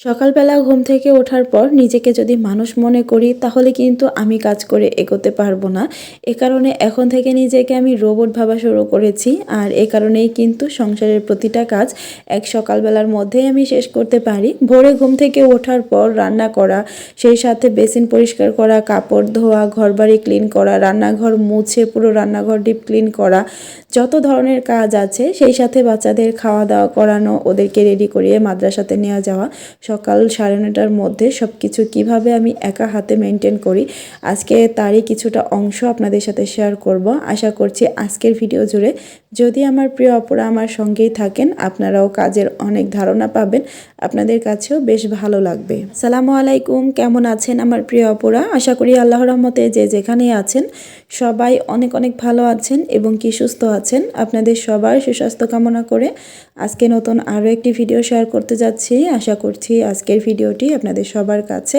সকালবেলা ঘুম থেকে ওঠার পর নিজেকে যদি মানুষ মনে করি, তাহলে কিন্তু আমি কাজ করে এগোতে পারব না। এ কারণে এখন থেকে নিজেকে আমি রোবট ভাবা শুরু করেছি। আর এ কারণেই কিন্তু সংসারের প্রতিটা কাজ এক সকালবেলার মধ্যেই আমি শেষ করতে পারি। ভোরে ঘুম থেকে ওঠার পর রান্না করা, সেই সাথে বেসিন পরিষ্কার করা, কাপড় ধোয়া, ঘরবাড়ি ক্লিন করা, রান্নাঘর মুছে পুরো রান্নাঘর ডিপ ক্লিন করা যত ধরনের কাজ আছে, সেই সাথে বাচ্চাদের খাওয়া দাওয়া করানো, ওদেরকে রেডি করিয়ে মাদ্রাসাতে নেওয়া যাওয়া, সকাল সাড়ে নটার মধ্যে সব কিছু কীভাবে আমি একা হাতে মেনটেন করি, আজকে তারই কিছুটা অংশ আপনাদের সাথে শেয়ার করব। আশা করছি আজকের ভিডিও জুড়ে যদি আমার প্রিয় অপরা আমার সঙ্গেই থাকেন, আপনারাও কাজের অনেক ধারণা পাবেন, আপনাদের কাছেও বেশ ভালো লাগবে। সালামু আলাইকুম, কেমন আছেন আমার প্রিয় অপরা আশা করি আল্লাহ রহমতে যে যেখানেই আছেন সবাই অনেক অনেক ভালো আছেন এবং কি সুস্থ আছেন? আপনাদের সবার সুস্বাস্থ্য কামনা করে আজকে নতুন আরও একটি ভিডিও শেয়ার করতে যাচ্ছি। আশা করছি আজকের ভিডিওটি আপনাদের সবার কাছে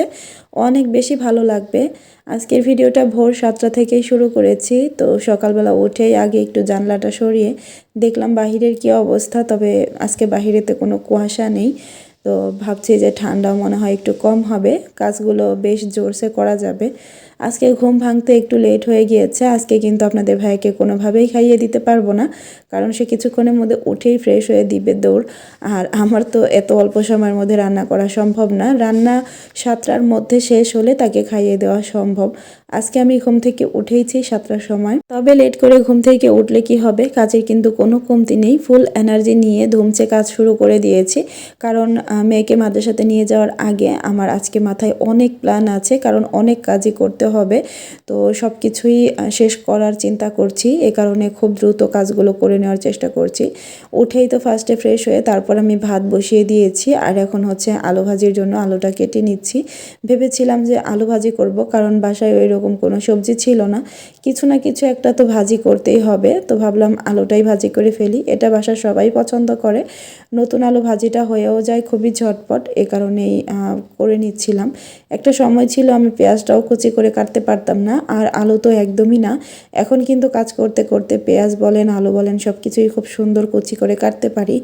অনেক বেশি ভালো লাগবে। আজকের ভিডিওটা ভোর সাতটা থেকেই শুরু করেছি। তো সকালবেলা উঠেই আগে একটু জানলাটা সরিয়ে দেখলাম বাহিরের কী অবস্থা, তবে আজকে বাহিরেতে কোনো কুয়াশা নেই। তো ভাবছি যে ঠান্ডা মনে হয় একটু কম হবে। কাজগুলো বেশ জোরসে করা যাবে। আজকে ঘুম ভাঙতে একটু লেট হয়ে গিয়েছে। আজকে কিন্তু আপনাদের ভাইকে কোনোভাবেই খাইয়ে দিতে পারব না, কারণ সে কিছুক্ষণের মধ্যে উঠেই ফ্রেশ হয়ে দিবে দৌড়। আর আমার তো এত অল্প সময়ের মধ্যে রান্না করা সম্ভব না। রান্না সাতটার মধ্যে শেষ হলে তাকে খাইয়ে দেওয়া সম্ভব। আজকে আমি ঘুম থেকে উঠেইছি সাতটার সময়। তবে লেট করে ঘুম থেকে উঠলে কি হবে? কাজের কিন্তু কোনো কমতি নেই। ফুল এনার্জি নিয়ে ধুমচে কাজ শুরু করে দিয়েছি। কারণ মেয়েকে মাদ্রাসাতে নিয়ে যাওয়ার আগে আমার আজকে মাথায় অনেক প্ল্যান আছে। কারণ অনেক কাজই করতে হবে। তো সব কিছুই শেষ করার চিন্তা করছি। এ কারণে খুব দ্রুত কাজগুলো করে নেওয়ার চেষ্টা করছি। উঠেই তো ফার্স্টে ফ্রেশ হয়ে তারপর আমি ভাত বসিয়ে দিয়েছি। আর এখন হচ্ছে আলু ভাজির জন্য আলুটা কেটে নিচ্ছি। ভেবেছিলাম যে আলু ভাজি করব, কারণ বাসায় ওই রকম কোনো সবজি ছিল না। কিছু না কিছু একটা তো ভাজি করতেই হবে। তো ভাবলাম আলুটাই ভাজি করে ফেলি। এটা বাসার সবাই পছন্দ করে। নতুন আলু ভাজিটা হয়েও যায় খুবই ঝটপট। এ কারণেই করে নিচ্ছিলাম। একটা সময় ছিল আমি পেঁয়াজটাও কুচি করে কাটতে পারতাম না, আর আলু তো একদমই না। এখন কিন্তু কাজ করতে করতে পেঁয়াজ বলেন, আলু বলেন সব কিছুই খুব সুন্দর কুচি করে কাটতে পারি।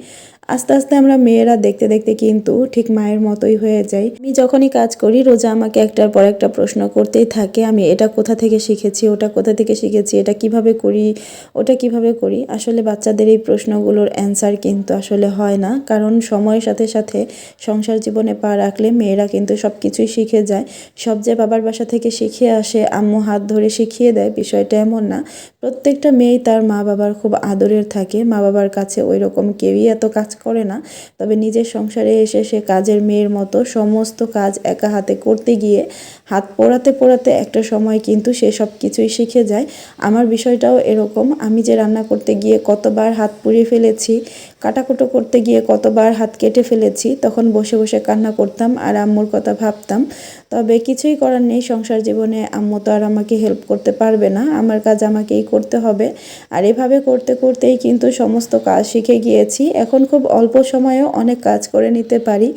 আস্তে আস্তে আমরা মেয়েরা দেখতে দেখতে কিন্তু ঠিক মায়ের মতোই হয়ে যাই। আমি যখনই কাজ করি, রোজা আমাকে একটার পর একটা প্রশ্ন করতেই থাকে, আমি এটা কোথা থেকে শিখেছি, ওটা কোথা থেকে শিখেছি, এটা কীভাবে করি, ওটা কীভাবে করি? আসলে বাচ্চাদের এই প্রশ্নগুলোর অ্যান্সার কিন্তু আসলে হয় না। কারণ সময়ের সাথে সাথে সংসার জীবনে পা রাখলে মেয়েরা কিন্তু সব কিছুই শিখে যায়। সব যে বাবার বাসা থেকে শিখে আসে, আম্মু হাত ধরে শিখিয়ে দেয়, বিষয়টা এমন না। প্রত্যেকটা মেয়েই তার মা বাবার খুব আদরের থাকে। মা বাবার কাছে ওই রকম কেউই এত কাজ করে না। তবে নিজের সংসারে এসে সে কাজের মেয়ের মতো সমস্ত কাজ একা হাতে করতে গিয়ে হাত পোড়াতে পোড়াতে একটা সময় কিন্তু সে সব কিছুই শিখে যায়। আমার বিষয়টাও এরকম। আমি যে রান্না করতে গিয়ে কতবার হাত পুড়িয়ে ফেলেছি, কাটাকুটো করতে গিয়ে কতবার হাত কেটে ফেলেছি, তখন বসে বসে কান্না করতাম আর আম্মুর কথা ভাবতাম। তবে কিছুই করার নেই। সংসার জীবনে আম্মু তো আর আমাকে হেল্প করতে পারবে না। আমার কাজ আমাকেই করতে হবে। আর এভাবে করতে করতেই কিন্তু সমস্ত কাজ শিখে গিয়েছি। এখন খুব অল্প সময়েও অনেক কাজ করে নিতে পারি।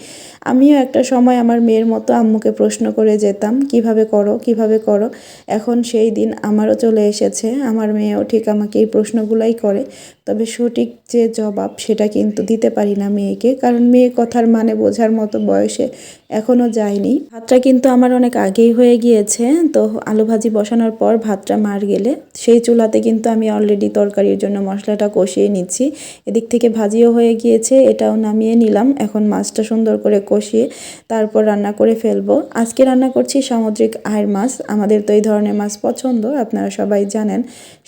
আমিও একটা সময় আমার মেয়ের মতো আম্মুকে প্রশ্ন করে যেতাম, কীভাবে করো কীভাবে করো? এখন সেই দিন আমারও চলে এসেছে, আমার মেয়েও ঠিক আমাকে এই প্রশ্নগুলাই করে। তবে সঠিক যে জবাব সেটা কিন্তু দিতে পারি না মেয়েকে, কারণ মেয়ে কথার মানে বোঝার মতো বয়সে এখনও যায়নি। ভাতটা কিন্তু আমার অনেক আগেই হয়ে গিয়েছে, তো আলু ভাজি বসানোর পর ভাতটা মার গেলে সেই চুলাতে কিন্তু আমি অলরেডি তরকারির জন্য মশলাটা কষিয়ে নিচ্ছি। এদিক থেকে ভাজিও হয়ে গিয়েছে, এটাও নামিয়ে নিলাম। এখন মাছটা সুন্দর করে কষিয়ে তারপর রান্না করে ফেলব। আজকে রান্না করছি সামুদ্রিক আয়ের মাছ। আমাদের তো এই ধরনের মাছ পছন্দ, আপনারা সবাই জানেন।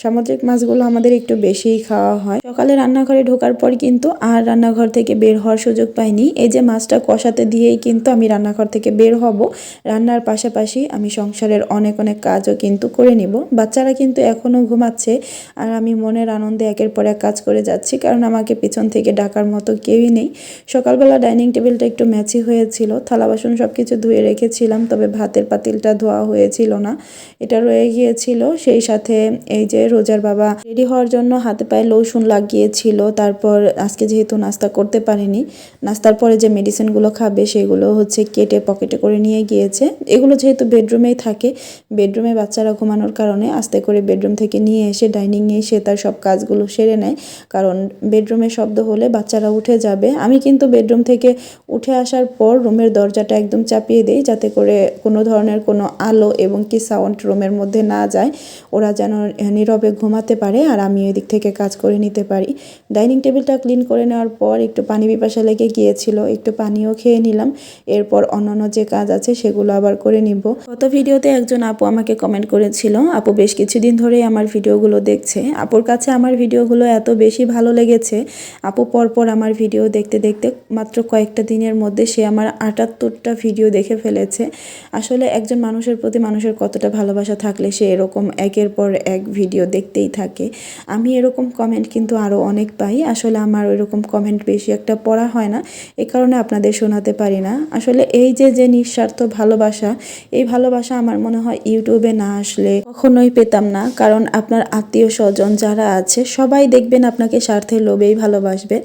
সামুদ্রিক মাছগুলো আমাদের একটু বেশিই খাওয়া হয়। সকালে রান্নাঘরে ঢোকার পর কিন্তু আর রান্নাঘর থেকে বের হওয়ার সুযোগ পাইনি। এই যে মাছটা কষাতে দিয়েই কিন্তু আমি রান্নাঘর থেকে বের হব। রান্নার পাশাপাশি আমি সংসারের অনেক অনেক কাজও কিন্তু করে নিব। বাচ্চারা কিন্তু এখনও ঘুমাচ্ছে আর আমি মনের আনন্দে একের পর এক কাজ করে যাচ্ছি, কারণ আমাকে পিছন থেকে ডাকার মতো কেউই নেই। সকালবেলা ডাইনিং টেবিলটা একটু ম্যাচি হয়েছিল, থালা বাসন সব কিছু ধুয়ে রেখেছিলাম, তবে ভাতের পাতিলটা ধোয়া হয়েছিল না। এটা রয়ে গিয়েছিল, সেই সাথে এই যে রোজার বাবা রেডি হওয়ার জন্য হাতে পায়ে লৌসুন লাগিয়েছিল, তারপর আজকে যেহেতু নাস্তা করতে পারিনি, নাস্তার পরে যে মেডিসিনগুলো খাবে সেগুলো হচ্ছে কেটে পকেটে করে নিয়ে গিয়েছে। এগুলো যেহেতু বেডরুমেই থাকে, বেডরুমে বাচ্চারা ঘুমানোর কারণে আস্তে করে বেডরুম থেকে নিয়ে এসে ডাইনিংয়ে এসে তার সব কাজগুলো সেরে নেয়, কারণ বেডরুমে শব্দ হলে বাচ্চারা উঠে যাবে। আমি কিন্তু বেডরুম থেকে উঠে আসার আসার পর রুমের দরজাটা একদম চাপিয়ে দেই, যাতে করে কোনো ধরনের কোনো আলো এবং কি সাউন্ড রুমের মধ্যে না যায়। ওরা যেন নীরবে ঘুমাতে পারে আর আমি ওই দিক থেকে কাজ করে নিতে পারি। ডাইনিং টেবিলটা ক্লিন করে নেওয়ার পর একটু পানি পিপাসা লেগে গিয়েছিল, একটু পানিও খেয়ে নিলাম। এরপর অন্যান্য যে কাজ আছে সেগুলো আবার করে নিব। গত ভিডিওতে একজন আপু আমাকে কমেন্ট করেছিল, আপু, বেশ কিছুদিন ধরেই আমার ভিডিওগুলো দেখছে। আপুর কাছে আমার ভিডিওগুলো এত বেশি ভালো লেগেছে। আপু পরপর আমার ভিডিও দেখতে দেখতে মাত্র কয়েকটা দিনের মধ্যে সে আমার আটাত্তরটা ভিডিও দেখে ফেলেছে। আসলে একজন মানুষের প্রতি মানুষের কতটা ভালোবাসা থাকলে সে এরকম একের পর এক ভিডিও দেখতেই থাকে। আমি এরকম কমেন্ট কিন্তু আরও অনেক পাই। আসলে আমার ওইরকম কমেন্ট বেশি একটা পড়া হয় না। এ কারণে আপনাদের শোনাতে পারি না। আসলে এই যে যে নিঃস্বার্থ ভালোবাসা, এই ভালোবাসা আমার মনে হয় ইউটিউবে না আসলে কখনোই পেতাম না। কারণ আপনার আত্মীয় স্বজন যারা আছে, সবাই দেখবেন আপনাকে স্বার্থের লোভেই ভালোবাসবে।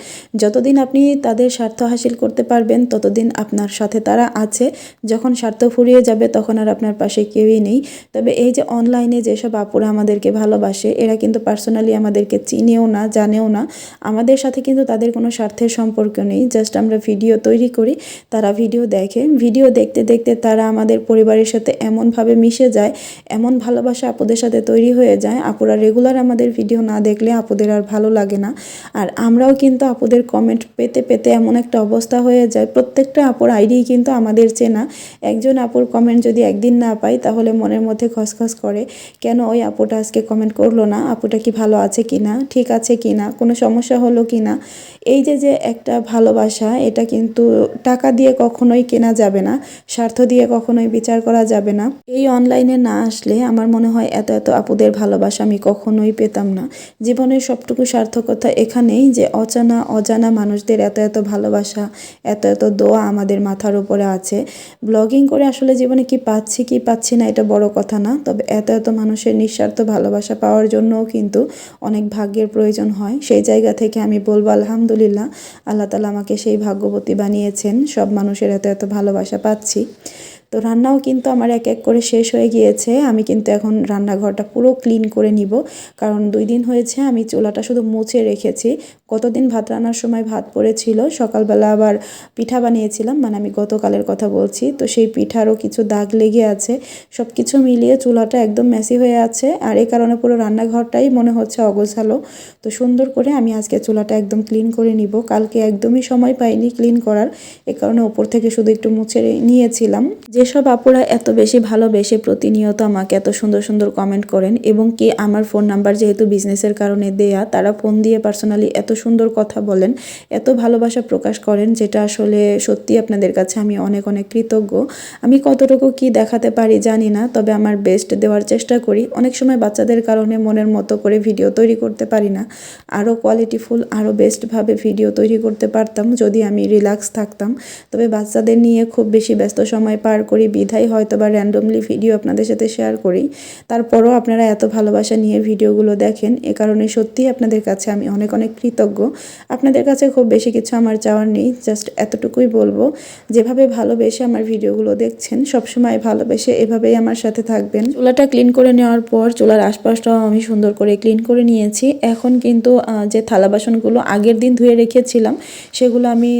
যতদিন আপনি তাদের স্বার্থ হাসিল করতে পারবেন, ততদিন আপনার সাথে তারা আছে, যখন স্বার্থ ফুরিয়ে যাবে তখন আর আপনার পাশে কেউই নেই। তবে এই যে অনলাইনে যেসব আপুরা আমাদেরকে ভালোবাসে, এরা কিন্তু পার্সোনালি আমাদেরকে চিনেও না, জানেও না। আমাদের সাথে কিন্তু তাদের কোনো স্বার্থের সম্পর্ক নেই। জাস্ট আমরা ভিডিও তৈরি করি, তারা ভিডিও দেখে। ভিডিও দেখতে দেখতে তারা আমাদের পরিবারের সাথে এমনভাবে মিশে যায়, এমন ভালোবাসা আপুদের সাথে তৈরি হয়ে যায়। আপুরা রেগুলার আমাদের ভিডিও না দেখলে আপুদের আর ভালো লাগে না। আর আমরাও কিন্তু আপুদের কমেন্ট পেতে পেতে এমন একটা অবস্থা হয়ে যায় প্রত্যেকটা আপুর আইডি কিন্তু আমাদের চেনা। একজন আপুর কমেন্ট যদি একদিন না পাই, তাহলে মনের মধ্যে খসখস করে, কেন ওই আপুটা আজকে কমেন্ট করল না? আপুটা কি ভালো আছে কি না ঠিক আছে কি না কোনো সমস্যা হলো কি না এই যে যে একটা ভালোবাসা, এটা কিন্তু টাকা দিয়ে কখনোই কেনা যাবে না, স্বার্থ দিয়ে কখনোই বিচার করা যাবে না। এই অনলাইনে না আসলে আমার মনে হয় এত এত আপুদের ভালোবাসা আমি কখনোই পেতাম না। জীবনের সবটুকু সার্থকতা এখানেই যে অজানা অজানা মানুষদের এত এত ভালোবাসা, এত এত দোয়া আমাদের মাথার উপরে আছে। ব্লগিং করে আসলে জীবনে কি পাচ্ছি কি পাচ্ছি না, এটা বড় কথা না। তবে এত এত মানুষের নিঃস্বার্থ ভালোবাসা পাওয়ার জন্যও কিন্তু অনেক ভাগ্যের প্রয়োজন হয়। সেই জায়গা থেকে আমি বলব, আলহামদুলিল্লাহ, আল্লাহ তালা আমাকে সেই ভাগ্যবতী বানিয়েছেন। সব মানুষের এত এত ভালোবাসা পাচ্ছি। তো রান্নাও কিন্তু আমার এক এক করে শেষ হয়ে গিয়েছে। আমি কিন্তু এখন রান্নাঘরটা পুরো ক্লিন করে নিব। কারণ দুই দিন হয়েছে, আমি চুলাটা শুধু মুছে রেখেছি। কতদিন ভাত রান্নার সময় ভাত পড়েছিল, সকালবেলা আবার পিঠা বানিয়েছিলাম মানে আমি গতকালের কথা বলছি, তো সেই পিঠারও কিছু দাগ লেগে আছে সব কিছু মিলিয়ে চুলাটা একদম মেসি হয়ে আছে, আর এই কারণে পুরো রান্নাঘরটাই মনে হচ্ছে অগোছালো, তো সুন্দর করে আমি আজকে চুলাটা একদম ক্লিন করে নিব, কালকে একদমই সময় পাইনি ক্লিন করার, এ কারণে ওপর থেকে শুধু একটু মুছে নিয়েছিলাম। যেসব আপুরা এত বেশি ভালোবেসে প্রতিনিয়ত আমাকে এত সুন্দর সুন্দর কমেন্ট করেন, এবং কি আমার ফোন নাম্বার যেহেতু বিজনেসের কারণে দেয়া, তারা ফোন দিয়ে পার্সোনালি এত সুন্দর কথা বলেন, এত ভালোবাসা প্রকাশ করেন, যেটা আসলে সত্যি আপনাদের কাছে আমি অনেক অনেক কৃতজ্ঞ। আমি কতটুকু কি দেখাতে পারি জানি না, তবে আমার বেস্ট দেওয়ার চেষ্টা করি। অনেক সময় বাচ্চাদের কারণে মনের মতো করে ভিডিও তৈরি করতে পারি না। আরও কোয়ালিটিফুল আরও বেস্টভাবে ভিডিও তৈরি করতে পারতাম যদি আমি রিল্যাক্স থাকতাম। তবে বাচ্চাদের নিয়ে খুব বেশি ব্যস্ত সময় পার করি বিধাই হয়তো বা র্যান্ডমলি ভিডিও আপনাদের সাথে শেয়ার করি। তারপরও আপনারা এত ভালোবাসা নিয়ে ভিডিওগুলো দেখেন, এ কারণে সত্যিই আপনাদের কাছে আমি অনেক অনেক কৃতজ্ঞ। আপনাদের কাছে খুব বেশি কিছু আমার চাওয়ার নেই জাস্ট এতটুকুই বলব। যেভাবে ভালোবেসে আমার ভিডিওগুলো দেখছেন, সবসময় ভালোবেসে এভাবেই আমার সাথে থাকবেন। চুলাটা ক্লিন করে নেওয়ার পর চুলার আশপাশটাও আমি সুন্দর করে ক্লিন করে নিয়েছি। এখন কিন্তু যে থালা বাসনগুলো আগের দিন ধুয়ে রেখেছিলাম, সেগুলো আমি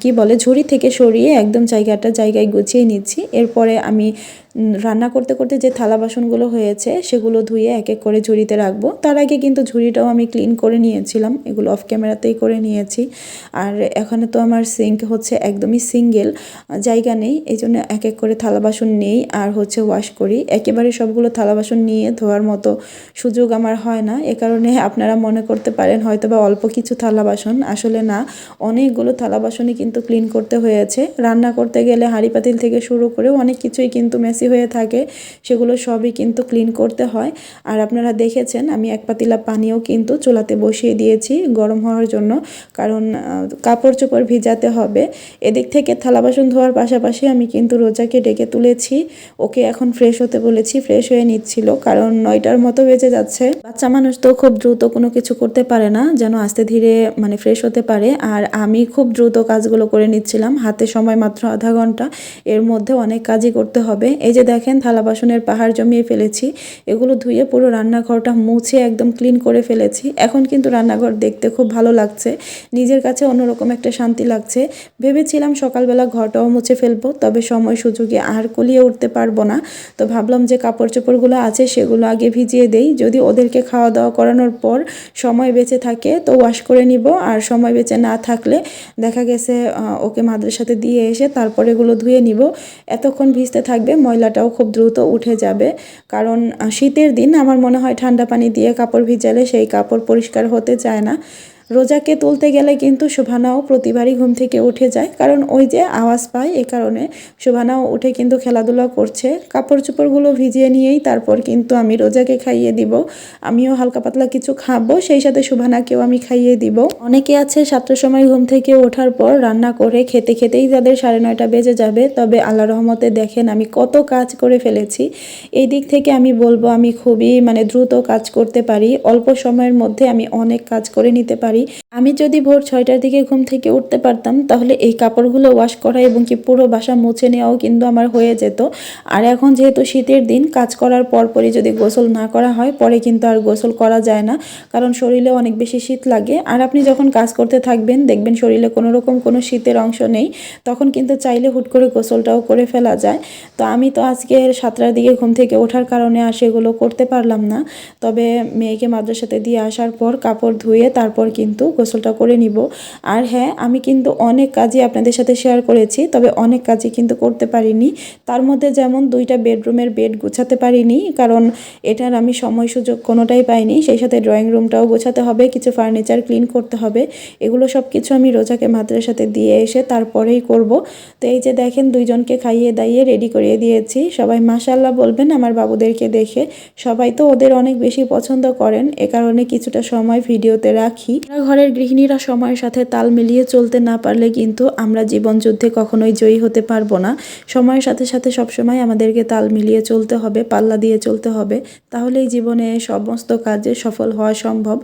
কি বলে, ঝুড়ি থেকে সরিয়ে একদম জায়গাটা জায়গায় গুছিয়ে নিচ্ছি। এরপরে আমি রান্না করতে করতে যে থালা বাসনগুলো হয়েছে, সেগুলো ধুয়ে এক এক করে ঝুড়িতে রাখব। তার আগে কিন্তু ঝুড়িটাও আমি ক্লিন করে নিয়েছিলাম। এগুলো অফ ক্যামেরাতেই করে নিয়েছি। আর এখানে তো আমার সিঙ্ক হচ্ছে একদমই সিঙ্গেল জায়গা নেই। এই জন্য এক এক করে থালা বাসন নেই আর হচ্ছে ওয়াশ করি। একেবারে সবগুলো থালা বাসন নিয়ে ধোয়ার মতো সুযোগ আমার হয় না। এ কারণে আপনারা মনে করতে পারেন হয়তো বা অল্প কিছু থালা বাসন। আসলে না, অনেকগুলো থালা বাসনই কিন্তু ক্লিন করতে হয়েছে। রান্না করতে গেলে হাঁড়ি পাতিল থেকে শুরু করে অনেক কিছুই কিন্তু মেসি মেসি হয়ে থাকে, সেগুলো সবই কিন্তু ক্লিন করতে হয়। আর আপনারা দেখেছেন, আমি এক পাতিলা পানিও কিন্তু চুলাতে বসিয়ে দিয়েছি গরম হওয়ার জন্য, কারণ কাপড় চোপড় ভিজাতে হবে। এদিক থেকে থালা বাসন ধোয়ার পাশাপাশি আমি কিন্তু রোজাকে ডেকে তুলেছি। ওকে এখন ফ্রেশ হতে বলেছি ফ্রেশ হয়ে নিচ্ছিল, কারণ নয়টার মতো বেজে যাচ্ছে। বাচ্চা মানুষ তো খুব দ্রুত কোনো কিছু করতে পারে না, যেন আস্তে ধীরে মানে ফ্রেশ হতে পারে। আর আমি খুব দ্রুত কাজগুলো করে নিচ্ছিলাম, হাতে সময় মাত্র আধা ঘণ্টা, এর মধ্যে অনেক কাজই করতে হবে। এই যে দেখেন, থালা বাসনের পাহাড় জমিয়ে ফেলেছি। এগুলো ধুয়ে পুরো রান্নাঘরটা মুছে একদম ক্লিন করে ফেলেছি। এখন কিন্তু রান্নাঘর দেখতে খুব ভালো লাগছে। নিজের কাছে অন্যরকম একটা শান্তি লাগছে। ভেবেছিলাম সকালবেলা ঘরটাও মুছে ফেলব, তবে সময় সুযোগে আর কলিয়ে উঠতে পারব না। তো ভাবলাম যে কাপড় চোপড়গুলো আছে, সেগুলো আগে ভিজিয়ে দেই। যদি ওদেরকে খাওয়া দাওয়া করানোর পর সময় বেঁচে থাকে, তো ওয়াশ করে নিব। আর সময় বেঁচে না থাকলে দেখা গেছে ওকে ওকে সাথে দিয়ে এসে তারপরে এগুলো ধুয়ে নিব। এতক্ষণ ভিজতে থাকবে ময়লাটাও খুব দ্রুত উঠে যাবে। কারণ শীতের দিন আমার মনে হয় ঠান্ডা পানি দিয়ে কাপড় ভিজালে সেই কাপড় পরিষ্কার হতে চায় না। রোজাকে তুলতে গেলে কিন্তু শোভানাও প্রতিবারই ঘুম থেকে উঠে যায়। কারণ ওই যে আওয়াজ পায়, এ কারণে শোভানাও উঠে কিন্তু খেলাধুলা করছে। কাপড় চোপড়গুলো ভিজিয়ে নিয়েই তারপর কিন্তু আমি রোজাকে খাইয়ে দিব। আমিও হালকা পাতলা কিছু খাব, সেই সাথে শোভানাকেও আমি খাইয়ে দিব। অনেকে আছে, সাতটার সময় ঘুম থেকে ওঠার পর রান্না করে খেতে খেতেই তাদের সাড়ে নয়টা বেজে যাবে। তবে আল্লাহ রহমতে দেখেন, আমি কত কাজ করে ফেলেছি। এই দিক থেকে আমি বলব, আমি খুবই মানে দ্রুত কাজ করতে পারি। অল্প সময়ের মধ্যে আমি অনেক কাজ করে নিতে পারি। আমি যদি ভোর ছয়টার দিকে ঘুম থেকে উঠতে পারতাম, তাহলে এই কাপড়গুলো ওয়াশ করা এবং কি পুরো বাসা মুছে নেওয়াও কিন্তু আমার হয়ে যেত। আর এখন যেহেতু শীতের দিন, কাজ করার পরপরই যদি গোসল না করা হয়, পরে কিন্তু আর গোসল করা যায় না, কারণ শরীরে অনেক বেশি শীত লাগে। আর আপনি যখন কাজ করতে থাকবেন, দেখবেন শরীরে কোনো রকম কোনো শীতের অংশ নেই, তখন কিন্তু চাইলে হুট করে গোসলটাও করে ফেলা যায়। তো আমি তো আজকে সাতটার দিকে ঘুম থেকে ওঠার কারণে আর সেগুলো করতে পারলাম না। তবে মেয়েকে মাদ্রাসাতে দিয়ে আসার পর কাপড় ধুয়ে তারপর কিন্তু গোসলটা করে নিব। আর হ্যাঁ আমি কিন্তু অনেক কাজই আপনাদের সাথে শেয়ার করেছি, তবে অনেক কাজই কিন্তু করতে পারিনি। তার মধ্যে যেমন দুইটা বেডরুমের বেড গোছাতে পারিনি, কারণ এটার আমি সময় সুযোগ কোনোটাই পাইনি। সেই সাথে ড্রয়িং রুমটাও গোছাতে হবে, কিছু ফার্নিচার ক্লিন করতে হবে। এগুলো সব কিছু আমি রোজাকে মাদ্রাসাতে দিয়ে এসে তারপরেই করব। তো এই যে দেখেন, দুইজনকে খাইয়ে দাইয়ে রেডি করিয়ে দিয়েছি। সবাই মাশাল্লাহ বলবেন আমার বাবুদেরকে দেখে। সবাই তো ওদের অনেক বেশি পছন্দ করেন, এ কারণে কিছুটা সময় ভিডিওতে রাখি। ঘরের গৃহিণীরা সময়ের সাথে তাল মিলিয়ে চলতে না পারলে কিন্তু আমরা জীবন যুদ্ধে কখনোই জয়ী হতে পারব না। সময়ের সাথে সাথে সবসময় আমাদেরকে তাল মিলিয়ে চলতে হবে, পাল্লা দিয়ে চলতে হবে। তাহলেই জীবনে সমস্ত কাজে সফল হওয়া সম্ভব।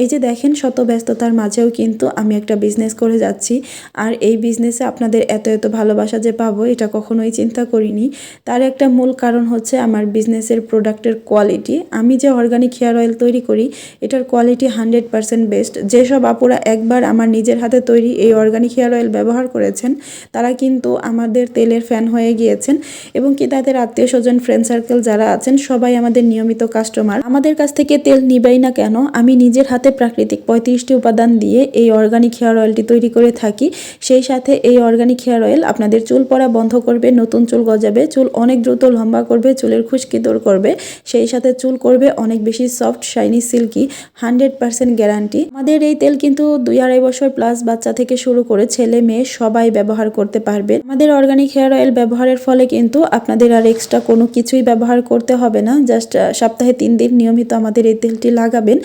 এই যে দেখেন শত ব্যস্ততার মাঝেও কিন্তু আমি একটা বিজনেস করে যাচ্ছি। আর এই বিজনেসে আপনাদের এত এত ভালোবাসা যে পাবো, এটা কখনোই চিন্তা করিনি। তার একটা মূল কারণ হচ্ছে আমার বিজনেসের প্রোডাক্টের কোয়ালিটি আমি যে অর্গানিক হেয়ার অয়েল তৈরি করি, এটার কোয়ালিটি হান্ড্রেড পারসেন্ট বেস্ট যেসব আপুরা একবার আমার নিজের হাতে তৈরি এই অর্গানিক হেয়ার অয়েল ব্যবহার করেছেন, তারা কিন্তু আমাদের তেলের ফ্যান হয়ে গিয়েছেন এবং কি তাদের আত্মীয় স্বজন ফ্রেন্ড সার্কেল যারা আছেন, সবাই আমাদের নিয়মিত কাস্টমার আমাদের কাছ থেকে তেল নিবেই না কেন, আমি নিজের হাতে প্রাকৃতিক পঁয়ত্রিশটি উপাদান দিয়ে এই অর্গানিক হেয়ার অয়েলটি তৈরি করে থাকি। সেই সাথে এই অর্গানিক হেয়ার অয়েল আপনাদের চুল পড়া বন্ধ করবে, নতুন চুল গজাবে, চুল অনেক দ্রুত লম্বা করবে, চুলের খুশকি দূর করবে। সেই সাথে চুল করবে অনেক বেশি soft shiny silky hundred percent guarantee আমাদের এই তেল কিন্তু দুই আড়াই বছর প্লাস বাচ্চা থেকে শুরু করে ছেলে, মেয়ে সবাই ব্যবহার করতে পারবে। আমাদের অর্গানিক হেয়ার অয়েল ব্যবহারের ফলে কিন্তু আপনাদের আর এক্সট্রা কোনো কিছুই ব্যবহার করতে হবে না। জাস্ট সপ্তাহে তিন দিন নিয়মিত আমাদের এই তেলটি লাগাবেন।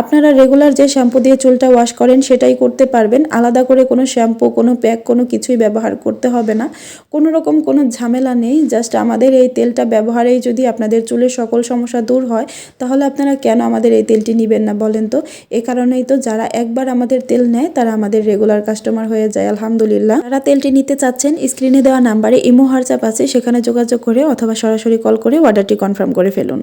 আপনারা রেগুলার যে শ্যাম্পু দিয়ে চুলটা ওয়াশ করেন সেটাই করতে পারবেন। আলাদা করে কোনো শ্যাম্পু কোনো প্যাক কোনো কিছুই ব্যবহার করতে হবে না। কোনো রকম কোনো ঝামেলা নেই। জাস্ট আমাদের এই তেলটা ব্যবহারেই যদি আপনাদের চুলের সকল সমস্যা দূর হয়, তাহলে আপনারা কেন আমাদের এই তেলটি নেবেন না বলেন তো? এ কারণেই তো যারা একবার আমাদের তেল নেয়, তারা আমাদের রেগুলার কাস্টমার হয়ে যায়, আলহামদুলিল্লাহ। যারা তেলটি নিতে চাচ্ছেন স্ক্রিনে দেওয়া নাম্বারে ইমো হোয়াটসঅ্যাপ আছে, সেখানে যোগাযোগ করে অথবা সরাসরি কল করে অর্ডারটি কনফার্ম করে ফেলুন।